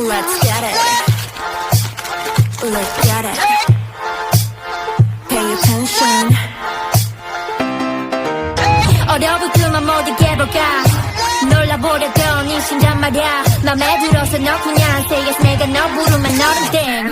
Let's get it. Let's get it. Pay attention. 어려부터만 모두 깨볼까 놀라보려던 이 심장 말야 맘에 들어서 너 그냥 say yes 내가 너 부르면 너를 땡